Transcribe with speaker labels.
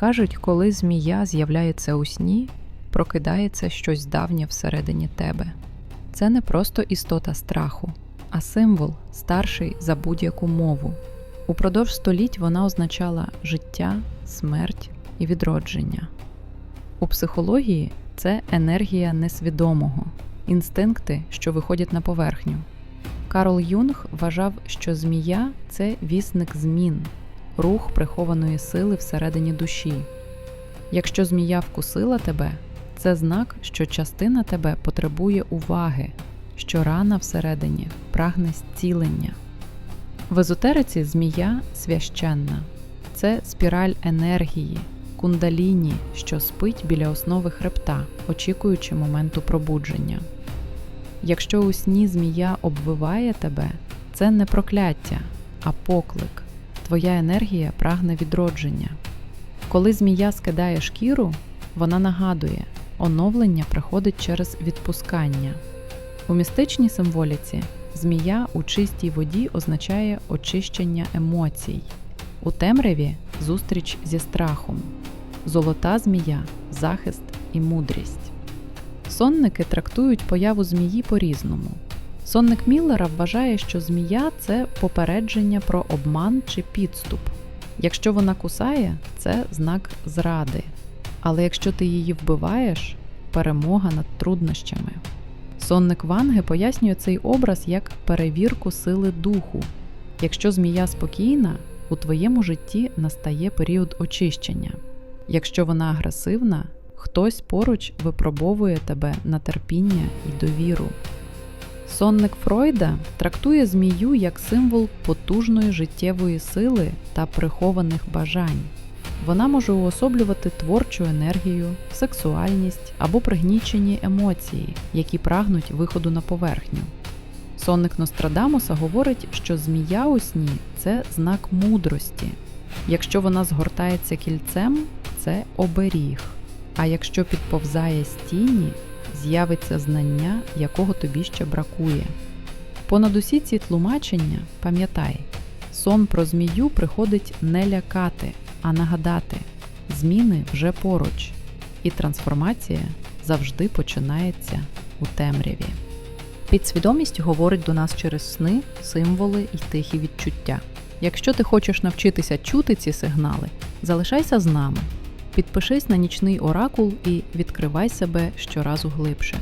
Speaker 1: Кажуть, коли змія з'являється у сні, прокидається щось давнє всередині тебе. Це не просто істота страху, а символ, старший за будь-яку мову. Упродовж століть вона означала життя, смерть і відродження. У психології це енергія несвідомого, інстинкти, що виходять на поверхню. Карл Юнг вважав, що змія це вісник змін, рух прихованої сили всередині душі. Якщо змія вкусила тебе, це знак, що частина тебе потребує уваги, що рана всередині прагне зцілення. В езотериці змія священна це спіраль енергії, кундаліні, що спить біля основи хребта, очікуючи моменту пробудження. Якщо у сні змія обвиває тебе, це не прокляття, а поклик. Твоя енергія прагне відродження. Коли змія скидає шкіру, вона нагадує, оновлення приходить через відпускання. У містичній символіці змія у чистій воді означає очищення емоцій, у темряві зустріч зі страхом, золота змія захист і мудрість. Сонники трактують появу змії по-різному. Сонник Міллера вважає, що змія це попередження про обман чи підступ. Якщо вона кусає, це знак зради. Але якщо ти її вбиваєш перемога над труднощами. Сонник Ванги пояснює цей образ як перевірку сили духу. Якщо змія спокійна, у твоєму житті настає період очищення. Якщо вона агресивна, хтось поруч випробовує тебе на терпіння і довіру. Сонник Фройда трактує змію як символ потужної життєвої сили та прихованих бажань. Вона може уособлювати творчу енергію, сексуальність або пригнічені емоції, які прагнуть виходу на поверхню. Сонник Нострадамуса говорить, що змія у сні це знак мудрості. Якщо вона згортається кільцем, це оберіг. А якщо підповзає з тіні, з'явиться знання, якого тобі ще бракує. Понад усі ці тлумачення, пам'ятай, сон про змію приходить не лякати, а нагадати зміни вже поруч, і трансформація завжди починається у темряві. Підсвідомість говорить до нас через сни, символи і тихі відчуття. Якщо ти хочеш навчитися чути ці сигнали, залишайся з нами. Підпишись на нічний оракул і відкривай себе щоразу глибше.